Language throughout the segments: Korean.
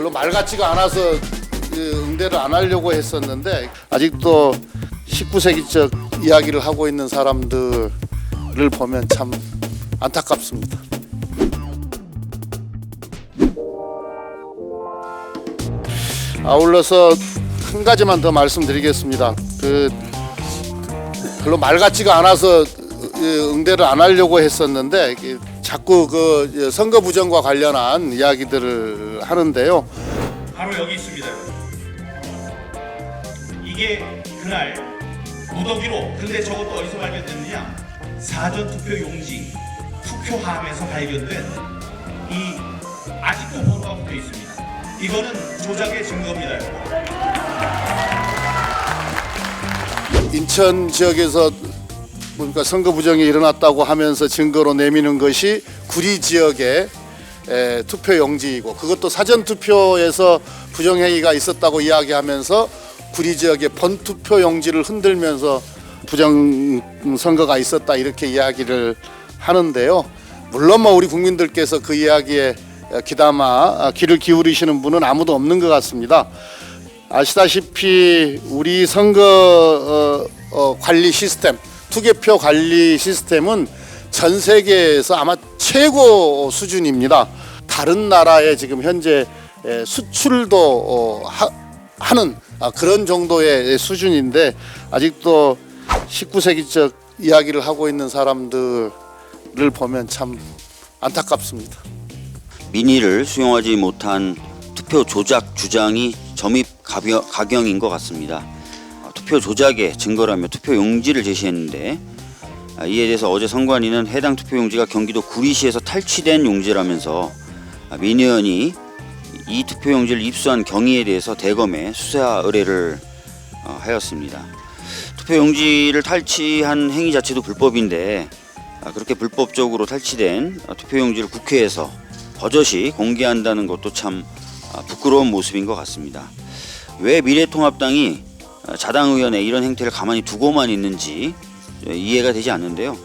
별로 말 같지가 않아서 그 응대를 안 하려고 했었는데 아직도 19세기적 이야기를 하고 있는 사람들을 보면 참 안타깝습니다. 아울러서 한 가지만 더 말씀드리겠습니다. 그 별로 말 같지가 않아서 그 응대를 안 하려고 했었는데 이게 자꾸 그 선거 부정과 관련한 이야기들을 하는데요. 바로 여기 있습니다. 이게 그날 무더기로 근데 저것도 어디서 발견됐느냐? 사전 투표 용지 투표함에서 발견된 이 아직도 번호가 붙어 있습니다. 이거는 조작의 증거입니다. 인천 지역에서 보니까 선거 부정이 일어났다고 하면서 증거로 내미는 것이 구리 지역의 에, 투표 용지이고 그것도 사전 투표에서 부정 행위가 있었다고 이야기하면서 구리 지역의 본투표 용지를 흔들면서 부정 선거가 있었다 이렇게 이야기를 하는데요. 물론 뭐 우리 국민들께서 그 이야기에 귀담아 귀를 기울이시는 분은 아무도 없는 것 같습니다. 아시다시피 우리 선거 어, 어, 관리 시스템 투개표 관리 시스템은 전 세계에서 아마 최고 수준입니다. 다른 나라에 지금 현재 에, 수출도 어, 하, 하는 아, 그런 정도의 수준인데 아직도 19세기적 이야기를 하고 있는 사람들을 보면 참 안타깝습니다. 민의를 수용하지 못한 투표 조작 주장이 점입 가경인 것 같습니다. 아, 투표 조작의 증거라며 투표 용지를 제시했는데 아, 이에 대해서 어제 선관위는 해당 투표 용지가 경기도 구리시에서 탈취된 용지라면서 아, 민 의원이 이 투표 용지를 입수한 경위에 대해서 대검에 수사 의뢰를 어, 하였습니다. 투표 용지를 탈취한 행위 자체도 불법인데 아, 그렇게 불법적으로 탈취된 어, 투표 용지를 국회에서 버젓이 공개한다는 것도 참 아, 부끄러운 모습인 것 같습니다. 왜 미래통합당이 아, 자당 의원의 이런 행태를 가만히 두고만 있는지 어, 이해가 되지 않는데요.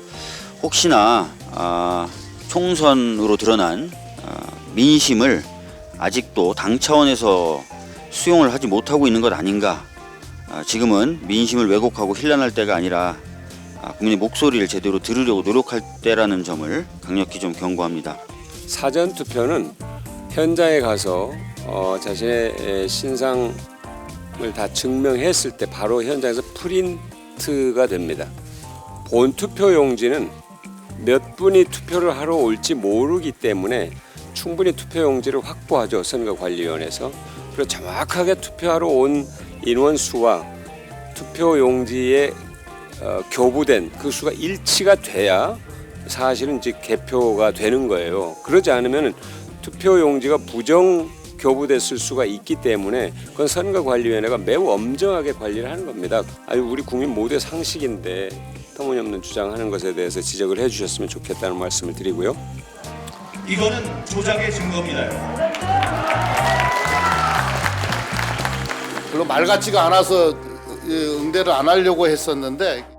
혹시나 아, 총선으로 드러난 아, 민심을 아직도 당 차원에서 수용을 하지 못하고 있는 것 아닌가? 아, 지금은 민심을 왜곡하고 힐난할 때가 아니라 아, 국민의 목소리를 제대로 들으려고 노력할 때라는 점을 강력히 좀 경고합니다. 사전 투표는 현장에 가서 어, 자신의 에, 신상을 다 증명했을 때 바로 현장에서 프린트가 됩니다. 본 투표 용지는 몇 분이 투표를 하러 올지 모르기 때문에 충분히 투표 용지를 확보하죠 선거관리위원회에서 그리고 정확하게 투표하러 온 인원 수와 투표 용지에 어, 교부된 그 수가 일치가 돼야 사실은 이제 개표가 되는 거예요. 그러지 않으면 투표 용지가 부정 교부됐을 수가 있기 때문에 그건 선거관리위원회가 매우 엄정하게 관리를 하는 겁니다. 아니 우리 국민 모두의 상식인데 터무니없는 주장하는 것에 대해서 지적을 해주셨으면 좋겠다는 말씀을 드리고요. 이거는 조작의 증거입니다. 별로 말 같지가 않아서 이 응대를 안 하려고 했었는데